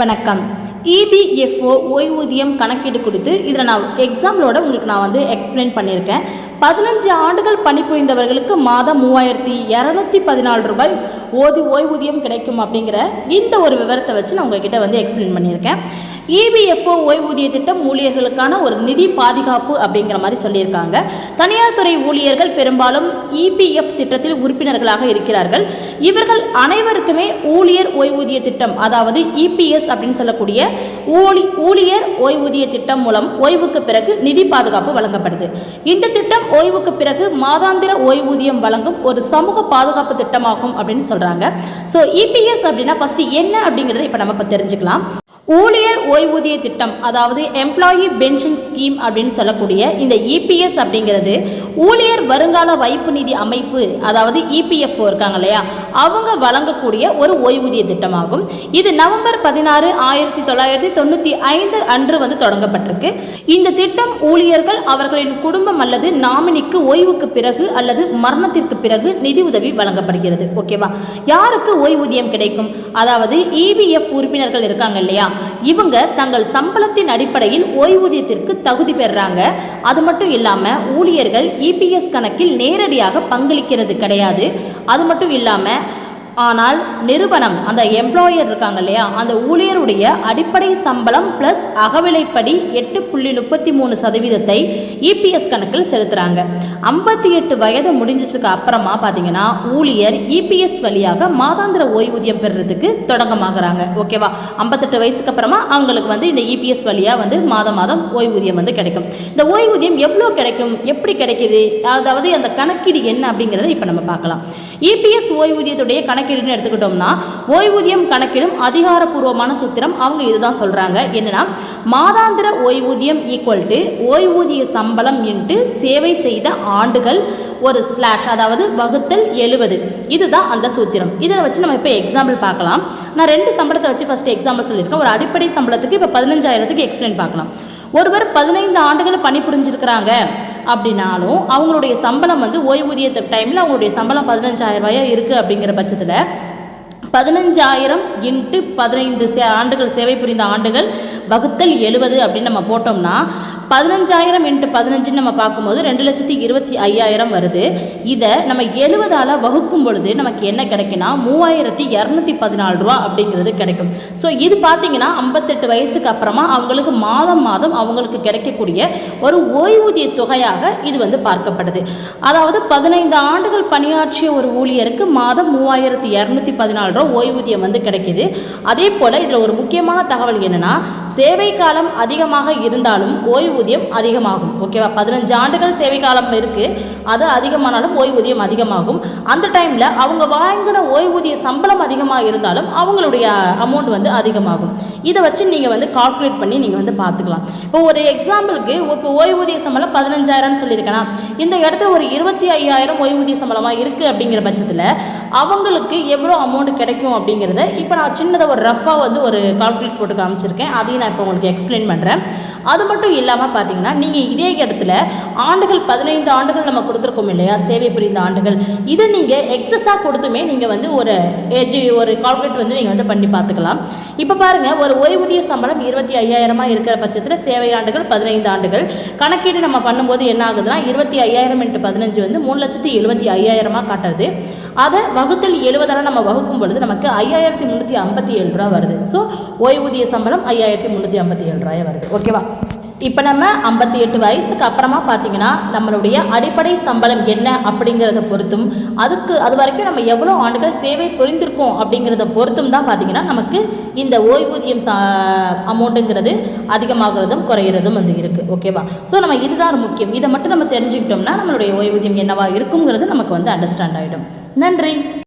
வணக்கம். இபிஎஃப்ஓ ஓய்வூதியம் கணக்கீடு கொடுத்து இதில் நான் எக்ஸாம்பிளோட உங்களுக்கு நான் வந்து எக்ஸ்பிளைன் பண்ணியிருக்கேன். பதினஞ்சு ஆண்டுகள் பணிபுரிந்தவர்களுக்கு மாதம் மூவாயிரத்தி இரநூத்தி பதினாலு ரூபாய் ஓதி ஓய்வூதியம் கிடைக்கும் அப்படிங்கிற இந்த ஒரு விவரத்தை வச்சு நான் உங்ககிட்ட வந்து எக்ஸ்பிளைன் பண்ணியிருக்கேன். இபிஎஃப்ஓ ஓய்வூதிய திட்டம் ஊழியர்களுக்கான ஒரு நிதி பாதுகாப்பு அப்படிங்கிற மாதிரி சொல்லியிருக்காங்க. தனியார் துறை ஊழியர்கள் பெரும்பாலும் இபிஎஃப் திட்டத்தில் உறுப்பினர்களாக இருக்கிறார்கள். இவர்கள் அனைவருக்குமே ஊழியர் ஓய்வூதிய திட்டம் அதாவது இபிஎஸ் அப்படின்னு சொல்லக்கூடிய ஊழி ஊழியர் ஓய்வூதிய திட்டம் மூலம் ஓய்வுக்கு பிறகு நிதி பாதுகாப்பு வழங்கப்படுது. இந்த திட்டம் ஓய்வுக்கு பிறகு மாதாந்திர ஓய்வூதியம் வழங்கும் ஒரு சமூக பாதுகாப்பு திட்டமாகும் அப்படின்னு சொல்றாங்க. ஸோ இபிஎஸ் அப்படின்னா ஃபர்ஸ்ட் என்ன அப்படிங்கிறத இப்போ நம்ம இப்போ தெரிஞ்சுக்கலாம். ஊழியர் ஓய்வூதிய திட்டம் அதாவது எம்ப்ளாயி பென்ஷன் ஸ்கீம் அப்படின்னு சொல்லக்கூடிய இந்த இபிஎஸ் அப்படிங்கிறது ஊழியர் வருங்கால வைப்பு நிதி அமைப்பு அதாவது இபிஎஃப்ஓ இருக்காங்க இல்லையா? அவங்க வழங்கக்கூடிய ஒரு ஓய்வூதிய திட்டமாகும். இது நவம்பர் பதினாறு ஆயிரத்தி தொள்ளாயிரத்தி தொண்ணூற்றி ஐந்து அன்று வந்து தொடங்கப்பட்டிருக்கு. இந்த திட்டம் ஊழியர்கள் அவர்களின் குடும்பம் அல்லது நாமினிக்கு ஓய்வுக்கு பிறகு அல்லது மரணத்திற்கு பிறகு நிதி உதவி வழங்கப்படுகிறது. ஓகேவா? யாருக்கு ஓய்வூதியம் கிடைக்கும்? அதாவது இபிஎஃப் உறுப்பினர்கள் இருக்காங்க இல்லையா? இவங்க தங்கள் சம்பளத்தின் அடிப்படையில் ஓய்வூதியத்திற்கு தகுதி பெறுறாங்க அது மட்டும் இல்லாமல் ஊழியர்கள் இபிஎஸ் கணக்கில் நேரடியாக பங்களிக்கிறது கிடையாது. அது மட்டும் இல்லாமல் ஆனால் நிறுவனம் அந்த எம்ப்ளாயர் இருக்காங்க இல்லையா அந்த ஊழியருடைய அடிப்படை சம்பளம் ப்ளஸ் அகவிலைப்படி எட்டு புள்ளி முப்பத்தி மூணு சதவீதத்தை இபிஎஸ் கணக்கில் செலுத்துகிறாங்க ஐம்பத்தி எட்டு வயது முடிஞ்சதுக்கு அப்புறமா பார்த்தீங்கன்னா ஊழியர் இபிஎஸ் வழியாக மாதாந்திர ஓய்வூதியம் பெறுறதுக்கு தொடங்கமாகறாங்க. ஓகேவா? ஐம்பத்தெட்டு வயசுக்கு அப்புறமா அவங்களுக்கு வந்து இந்த இபிஎஸ் வழியாக வந்து மாதம் மாதம் ஓய்வூதியம் வந்து கிடைக்கும். இந்த ஓய்வூதியம் எவ்வளோ கிடைக்கும்? எப்படி கிடைக்குது? அதாவது அந்த கணக்கீடு என்ன அப்படிங்கிறத இப்போ நம்ம பார்க்கலாம். இபிஎஸ் ஓய்வூதியத்துடைய கணக்கீடுன்னு எடுத்துக்கிட்டோம்னா ஓய்வூதியம் கணக்கிடும் அதிகாரப்பூர்வமான சூத்திரம் அவங்க இதுதான் சொல்கிறாங்க என்னன்னா மாதாந்திர ஓய்வூதியம் ஈக்குவல் டு ஓய்வூதிய சம்பளம் இன்ட்டு சேவை செய்த ஆண்டுகள் ஒரு ஸ்லாஷ் அதாவது வகுத்தல் எழுபது. இதுதான் அந்த சூத்திரம். இதை வச்சு நம்ம இப்போ எக்ஸாம்பிள் பார்க்கலாம். நான் ரெண்டு சம்பளத்தை வச்சு ஃபஸ்ட்டு எக்ஸாம்பிள் சொல்லியிருக்கேன். ஒரு அடிப்படை சம்பளத்துக்கு இப்போ பதினஞ்சாயிரத்துக்கு எக்ஸ்பிளைன் பார்க்கலாம். ஒருவர் பதினைந்து ஆண்டுகள் பணிபுரிஞ்சிருக்கிறாங்க அப்படின்னாலும் அவங்களுடைய சம்பளம் வந்து ஓய்வூதிய டைமில் அவங்களுடைய சம்பளம் பதினஞ்சாயிரம் ரூபாயாக இருக்குது அப்படிங்கிற பட்சத்தில் பதினஞ்சாயிரம் இன்ட்டு பதினைந்து சே ஆண்டுகள் சேவை புரிந்த ஆண்டுகள் வகுத்தல் எழுபது அப்படின்னு நம்ம போட்டோம்னா பதினஞ்சாயிரம் இன்ட்டு பதினஞ்சுன்னு நம்ம பார்க்கும்போது ரெண்டு லட்சத்தி இருபத்தி ஐயாயிரம் வருது. இதை நம்ம எழுபதால் வகுக்கும் பொழுது நமக்கு என்ன கிடைக்குன்னா மூவாயிரத்தி இரநூத்தி பதினாலு ரூபா அப்படிங்கிறது கிடைக்கும். ஸோ இது பார்த்தீங்கன்னா ஐம்பத்தெட்டு வயசுக்கு அப்புறமா அவங்களுக்கு மாதம் மாதம் அவங்களுக்கு கிடைக்கக்கூடிய ஒரு ஓய்வூதிய தொகையாக இது வந்து பார்க்கப்படுது. அதாவது பதினைந்து ஆண்டுகள் பணியாற்றிய ஒரு ஊழியருக்கு மாதம் மூவாயிரத்தி இரநூத்தி பதினாலு ரூபா ஓய்வூதியம் வந்து கிடைக்கிது. அதே போல் இதில் ஒரு முக்கியமான தகவல் என்னென்னா சேவை காலம் அதிகமாக இருந்தாலும் ஓய்வு ஓய்வூதியம் அதிகமாகும். ஓகேவா பதினஞ்சு ஆண்டுகள் சேவை காலம் இருக்குது அது அதிகமானாலும் ஓய்வூதியம் அதிகமாகும். அந்த டைமில் அவங்க வாங்கின ஓய்வூதிய சம்பளம் அதிகமாக இருந்தாலும் அவங்களுடைய அமௌண்ட் வந்து அதிகமாகும். இதை வச்சு நீங்கள் வந்து கால்குலேட் பண்ணி நீங்கள் வந்து பார்த்துக்கலாம். இப்போ ஒரு எக்ஸாம்பிளுக்கு இப்போ ஓய்வூதிய சம்பளம் பதினஞ்சாயிரம்னு சொல்லியிருக்கேனா? இந்த இடத்துல ஒரு இருபத்தி ஐயாயிரம் ஓய்வூதிய சம்பளமாக இருக்குது அப்படிங்கிற பட்சத்தில் அவங்களுக்கு எவ்வளோ அமௌண்ட் கிடைக்கும் அப்படிங்கிறத இப்போ நான் சின்னதாக ஒரு ரஃபாக வந்து ஒரு கால்குலேட் போட்டு காமிச்சிருக்கேன். அதையும் நான் இப்போ உங்களுக்கு எக்ஸ்பிளைன் பண்ணுறேன் அது மட்டும் இல்லாமல் பார்த்தீங்கன்னா நீங்கள் இதே இடத்துல ஆண்டுகள் பதினைந்து ஆண்டுகள் நம்ம கொடுத்துருக்கோம் இல்லையா? சேவை புரிந்த ஆண்டுகள். இதை நீங்கள் எக்ஸஸாக கொடுத்துமே நீங்கள் வந்து ஒரு ஏஜ் ஒரு கால்குலேட் வந்து நீங்கள் வந்து பண்ணி பார்த்துக்கலாம். இப்போ பாருங்கள் ஒரு ஓய்வூதிய சம்பளம் இருபத்தி ஐயாயிரமாக இருக்கிற பட்சத்தில் சேவை ஆண்டுகள் பதினைந்து ஆண்டுகள். கணக்கீடு நம்ம பண்ணும்போது என்ன ஆகுதுன்னா இருபத்தி ஐயாயிரம் இன்ட்டு பதினஞ்சு வந்து மூணு லட்சத்தி எழுபத்தி ஐயாயிரமாக காட்டுறது அதை வகுத்தல் எழுபதால் நம்ம வகுக்கும் பொழுது நமக்கு ஐயாயிரத்தி முந்நூற்றி ஐம்பத்தி ஏழு ரூபா வருது. ஸோ ஓய்வூதிய சம்பளம் ஐயாயிரத்தி முந்நூற்றி ஐம்பத்தி ஏழு ரூபாய் வருது. ஓகேவா இப்போ நம்ம ஐம்பத்தி எட்டு வயசுக்கு அப்புறமா பார்த்தீங்கன்னா நம்மளுடைய அடிப்படை சம்பளம் என்ன அப்படிங்கிறத பொறுத்தும் அதுக்கு அது வரைக்கும் நம்ம எவ்வளோ ஆண்டுகள் சேவை புரிந்திருக்கோம் அப்படிங்கிறத பொறுத்தும் தான் பார்த்தீங்கன்னா நமக்கு இந்த ஓய்வூதியம் சா அமௌண்ட்டுங்கிறது அதிகமாகிறதும் குறையிறதும் வந்து இருக்குது ஓகேவா ஸோ நம்ம இதுதான் முக்கியம். இதை மட்டும் நம்ம தெரிஞ்சுக்கிட்டோம்னா நம்மளுடைய ஓய்வூதியம் என்னவாக இருக்குங்கிறது நமக்கு வந்து அண்டர்ஸ்டாண்ட் ஆகிடும் நன்றி.